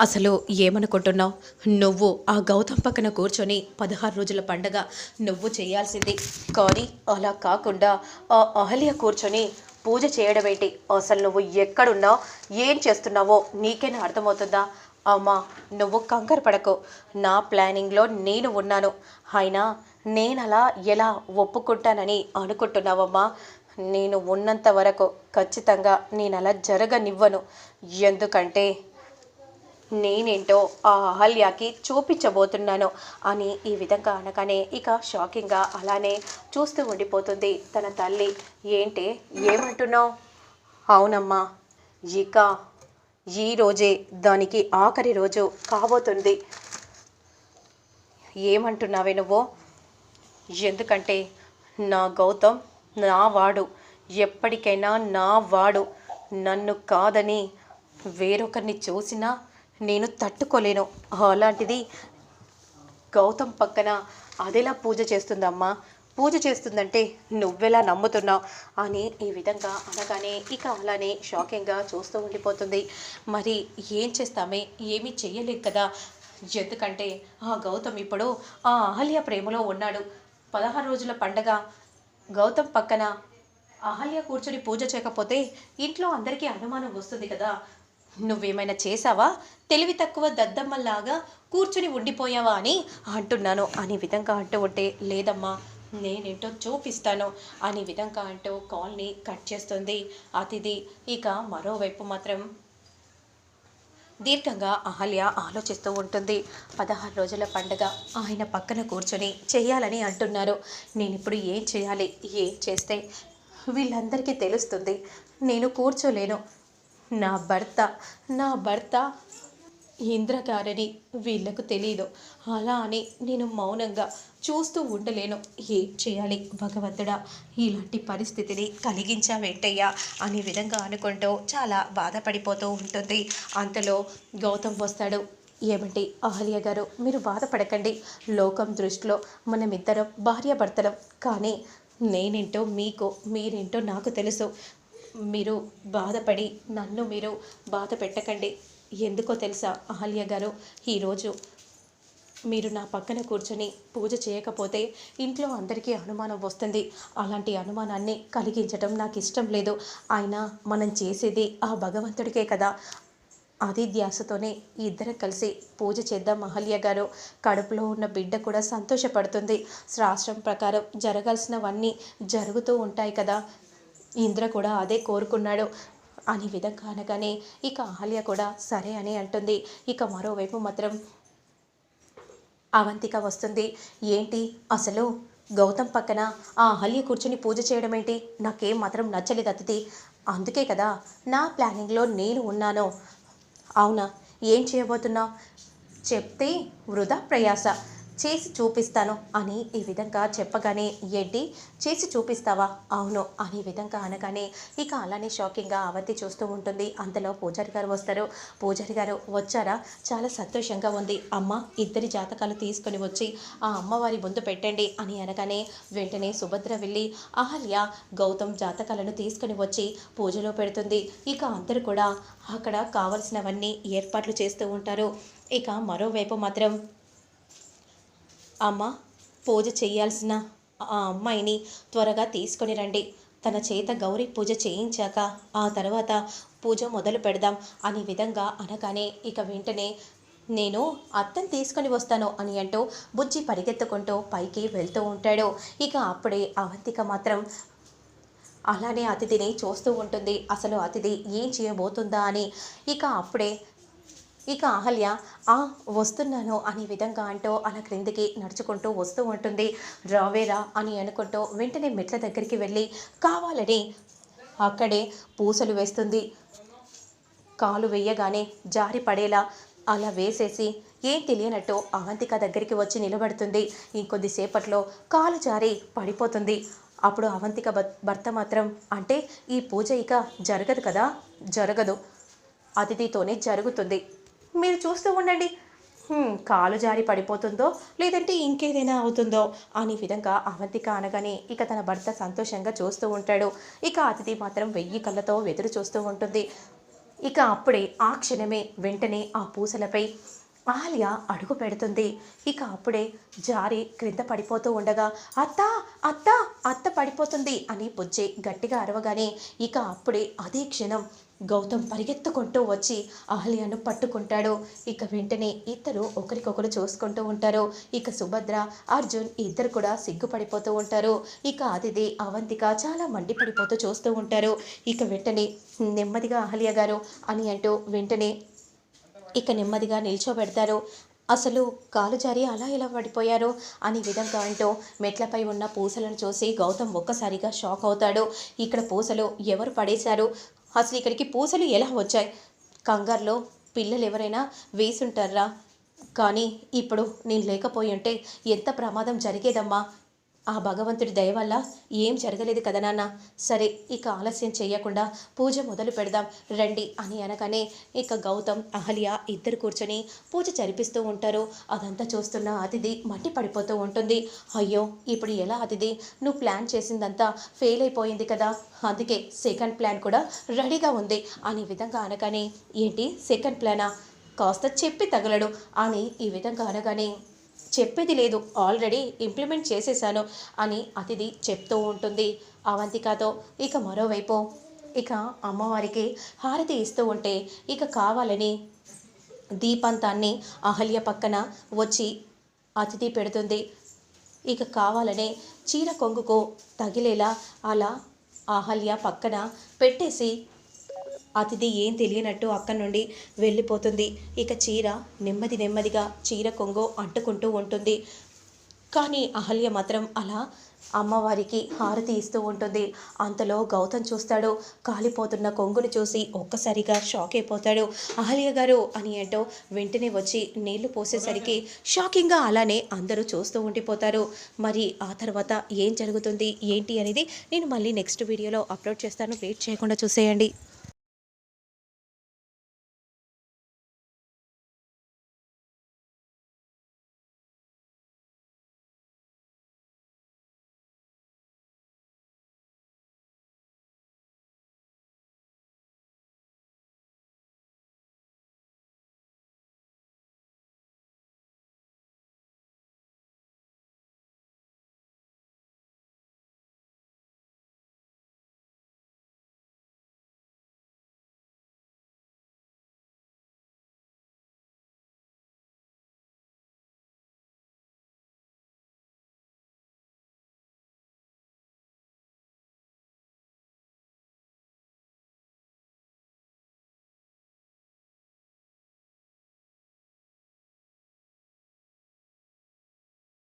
అసలు ఏమనుకుంటున్నావు? నువ్వు ఆ గౌతమ్ పక్కన కూర్చొని పదహారు రోజుల పండగ నువ్వు చేయాల్సింది. కానీ అలా కాకుండా ఆ అహల్య కూర్చొని పూజ చేయడం ఏంటి? అసలు నువ్వు ఎక్కడున్నావు? ఏం చేస్తున్నావో నీకేనా అర్థమవుతుందా? అమ్మా నువ్వు కంగారు పడకు. నా ప్లానింగ్లో నేను ఉన్నాను. అయినా నేను అలా ఎలా ఒప్పుకుంటానని అనుకుంటున్నావమ్మా? నేను ఉన్నంత వరకు ఖచ్చితంగా నేను అలా జరగనివ్వను. ఎందుకంటే నేనేంటో ఆ అహల్యాకి చూపించబోతున్నాను అని ఈ విధంగా అనగానే ఇక షాకింగ్గా అలానే చూస్తూ ఉండిపోతుంది తన తల్లి. ఏంటి? ఏమంటున్నావు? అవునమ్మా. ఇక ఈ రోజే దానికి ఆఖరి రోజు కాబోతుంది. ఏమంటున్నావే నువ్వు? ఎందుకంటే నా గౌతమ్ నా వాడు. ఎప్పటికైనా నా వాడు. నన్ను కాదని వేరొకరిని చూసినా నేను తట్టుకోలేను. అలాంటిది గౌతమ్ పక్కన అదేలా పూజ చేస్తుందమ్మా. పూజ చేస్తుందంటే నువ్వెలా నమ్ముతున్నావు అని ఈ విధంగా అనగానే ఇక అలానే షాకింగ్గా చూస్తూ ఉండిపోతుంది. మరి ఏం చేస్తామే? ఏమీ చెయ్యలేదు కదా. ఎందుకంటే ఆ గౌతమ్ ఇప్పుడు ఆ అహల్య ప్రేమలో ఉన్నాడు. పదహారు రోజుల పండగ. గౌతమ్ పక్కన అహల్య కూర్చొని పూజ చేయకపోతే ఇంట్లో అందరికీ అనుమానం వస్తుంది కదా. నువ్వేమైనా చేసావా తెలివి తక్కువ దద్దమ్మల్లాగా కూర్చుని ఉండిపోయావా అని అంటున్నాను. అనే విధంగా అంటూ ఉంటే లేదమ్మా నేనేంటో చూపిస్తాను అనే విధంగా అంటూ కాల్ని కట్ చేస్తుంది అతిథి. ఇక మరోవైపు మాత్రం దీర్ఘంగా అహల్య ఆలోచిస్తూ ఉంటుంది. పదహారు రోజుల పండగ ఆయన పక్కన కూర్చొని చేయాలని అంటున్నారు. నేను ఇప్పుడు ఏం చేయాలి? ఏం చేస్తే? వీళ్ళందరికీ తెలుస్తుంది. నేను కూర్చోలేను. నా భర్త నా భర్త ఇంద్రకారని వీళ్ళకు తెలియదు అలా అని నేను మౌనంగా చూస్తూ ఉండలేను. ఏం చేయాలి భగవంతుడా? ఇలాంటి పరిస్థితిని కలిగించావేంటయ్యా అనే విధంగా అనుకుంటూ చాలా బాధపడిపోతూ ఉంటుంది. అంతలో గౌతమ్ వస్తాడు. ఏమండి అహల్య గారు మీరు బాధపడకండి. లోకం దృష్టిలో మనమిద్దరం భార్యాభర్తలం. కానీ నేనేంటో మీకు మీరేంటో నాకు తెలుసు. మీరు బాధపడి నన్ను మీరు బాధ పెట్టకండి. ఎందుకో తెలుసా అహల్య గారు? ఈరోజు మీరు నా పక్కన కూర్చొని పూజ చేయకపోతే ఇంట్లో అందరికీ అనుమానం వస్తుంది. అలాంటి అనుమానాన్ని కలిగించడం నాకు ఇష్టం లేదు. ఆయన మనం చేసేది ఆ భగవంతుడికే కదా. అది ధ్యాసతోనే ఇద్దరం కలిసి పూజ చేద్దాం అహల్య గారు. కడుపులో ఉన్న బిడ్డ కూడా సంతోషపడుతుంది. శాస్త్రం ప్రకారం జరగాల్సినవన్నీ జరుగుతూ ఉంటాయి కదా. ఇంద్ర కూడా అదే కోరుకున్నాడు. అని విధంగా అనగానే ఇక అహల్య కూడా సరే అని అంటుంది. ఇక మరోవైపు మాత్రం అవంతిక వస్తుంది. ఏంటి? అసలు గౌతమ్ పక్కన ఆ అహల్య కూర్చుని పూజ చేయడం ఏంటి? నాకేం మాత్రం నచ్చలేదు అతిథి. అందుకే కదా నా ప్లానింగ్లో నేను ఉన్నాను. అవునా? ఏం చేయబోతున్నావు? చెప్తే వృధా ప్రయాస. చేసి చూపిస్తాను అని ఈ విధంగా చెప్పగానే ఏంటి? చేసి చూపిస్తావా? అవును అనే విధంగా అనగానే ఇక అలానే షాకింగ్గా అవంతి చూస్తూ ఉంటుంది. అంతలో పూజారి గారు వస్తారు. పూజారి గారు వచ్చారా? చాలా సంతోషంగా ఉంది. అమ్మ ఇద్దరి జాతకాలు తీసుకొని వచ్చి ఆ అమ్మవారి ముందు పెట్టండి అని అనగానే వెంటనే సుభద్ర వెళ్ళి అహల్య గౌతమ్ జాతకాలను తీసుకొని వచ్చి పూజలో పెడుతుంది. ఇక అందరూ కూడా అక్కడ కావలసినవన్నీ ఏర్పాట్లు చేస్తూ ఉంటారు. ఇక మరోవైపు మాత్రం అమ్మ పూజ చేయాల్సిన ఆ అమ్మాయిని త్వరగా తీసుకొని రండి. తన చేత గౌరీ పూజ చేయించాక ఆ తర్వాత పూజ మొదలు పెడదాం అనే విధంగా అనగానే ఇక వెంటనే నేను అత్తని తీసుకొని వస్తాను అని అంటూ బుజ్జి పరిగెత్తుకుంటూ పైకి వెళ్తూ ఉంటాడు. ఇక అప్పుడే అవంతిక మాత్రం అలానే అతిథిని చూస్తూ ఉంటుంది. అసలు అతిథి ఏం చేయబోతుందా అని ఇక అప్పుడే ఇక అహల్య ఆ వస్తున్నాను అనే విధంగా అంటూ అలా క్రిందికి నడుచుకుంటూ వస్తూ ఉంటుంది. రావేరా అని అనుకుంటూ వెంటనే మెట్ల దగ్గరికి వెళ్ళి కావాలని అక్కడే పూసలు వేస్తుంది. కాలు వేయగానే జారి పడేలా అలా వేసేసి ఏం తెలియనట్టు అవంతిక దగ్గరికి వచ్చి నిలబడుతుంది. ఇంకొద్దిసేపట్లో కాలు జారి పడిపోతుంది. అప్పుడు అవంతిక భర్త మాత్రం అంటే ఈ పూజ ఇక జరగదు కదా? జరగదు. అతిథితోనే జరుగుతుంది. మీరు చూస్తూ ఉండండి. కాలు జారి పడిపోతుందో లేదంటే ఇంకేదైనా అవుతుందో అనే విధంగా అవంతిక అనగానే ఇక తన భర్త సంతోషంగా చూస్తూ ఉంటాడు. ఇక అతిథి మాత్రం వెయ్యి కళ్ళతో ఎదురు చూస్తూ ఉంటుంది. ఇక అప్పుడే ఆ క్షణమే వెంటనే ఆ పూసలపై ఆలియా అడుగు పెడుతుంది. ఇక అప్పుడే జారి క్రింద పడిపోతూ ఉండగా అత్త అత్త అత్త పడిపోతుంది అని బుజ్జి గట్టిగా అరవగానే ఇక అప్పుడే అదే క్షణం గౌతమ్ పరిగెత్తుకుంటూ వచ్చి అహల్యను పట్టుకుంటాడు. ఇక వెంటనే ఇద్దరు ఒకరికొకరు చూసుకుంటూ ఉంటారు. ఇక సుభద్ర అర్జున్ ఇద్దరు కూడా సిగ్గుపడిపోతూ ఉంటారు. ఇక అతిథి అవంతిక చాలా మండిపడిపోతూ చూస్తూ ఉంటారు. ఇక వెంటనే నెమ్మదిగా అహల్య గారు అని అంటూ వెంటనే ఇక నెమ్మదిగా నిల్చోబెడతారు. అసలు కాలు జారి అలా ఎలా పడిపోయారు అని విధంగా అంటూ మెట్లపై ఉన్న పూసలను చూసి గౌతమ్ ఒక్కసారిగా షాక్ అవుతాడు. ఇక్కడ పూసలు ఎవరు పడేశారు? అసలు ఇక్కడికి పూసలు ఎలా వచ్చాయి? కంగారులో పిల్లలు ఎవరైనా వేసుంటారా? కానీ ఇప్పుడు నేను లేకపోయి ఉంటే ఎంత ప్రమాదం జరిగేదమ్మా? ఆ భగవంతుడి దయ వల్ల ఏం జరగలేదు కదా నాన్న? సరే ఇక ఆలస్యం చేయకుండా పూజ మొదలు పెడదాం. రండి అని అనగానే ఇక గౌతమ్ అహల్య ఇద్దరు కూర్చొని పూజ జరిపిస్తూ ఉంటారు. అదంతా చూస్తున్న అతిథి మట్టి పడిపోతూ ఉంటుంది. అయ్యో ఇప్పుడు ఎలా అతిథి? నువ్వు ప్లాన్ చేసిందంతా ఫెయిల్ అయిపోయింది కదా. అందుకే సెకండ్ ప్లాన్ కూడా రెడీగా ఉంది అనే విధంగా అనగానే ఏంటి సెకండ్ ప్లానా? కాస్త చెప్పి తగలడు అని ఈ విధంగా అనగానే చెప్పేది లేదు. ఆల్రెడీ ఇంప్లిమెంట్ చేసేసాను అని అతిథి చెప్తూ ఉంటుంది. అవంతికతో ఇక మరోవైపు ఇక అమ్మవారికి హారతి ఇస్తూ ఉంటే ఇక కావాలని దీపంతాన్ని అహల్య పక్కన వచ్చి అతిథి పెడుతుంది. ఇక కావాలనే చీర కొంగుకు తగిలేలా అలా అహల్య పక్కన పెట్టేసి అతిథి ఏం తెలియనట్టు అక్కడి నుండి వెళ్ళిపోతుంది. ఇక చీర నెమ్మది నెమ్మదిగా చీర కొంగు అంటుకుంటూ ఉంటుంది. కానీ అహల్య మాత్రం అలా అమ్మవారికి హారతి ఇస్తూ ఉంటుంది. అంతలో గౌతమ్ చూస్తాడు. కాలిపోతున్న కొంగును చూసి ఒక్కసారిగా షాక్ అయిపోతాడు. అహల్య గారు అని ఏంటో వెంటనే వచ్చి నీళ్ళు పోసేసరికి షాకింగ్గా అలానే అందరూ చూస్తూ ఉండిపోతారు. మరి ఆ తర్వాత ఏం జరుగుతుంది? ఏంటి అనేది నేను మళ్ళీ నెక్స్ట్ వీడియోలో అప్లోడ్ చేస్తాను. వెయిట్ చేయకుండా చూసేయండి.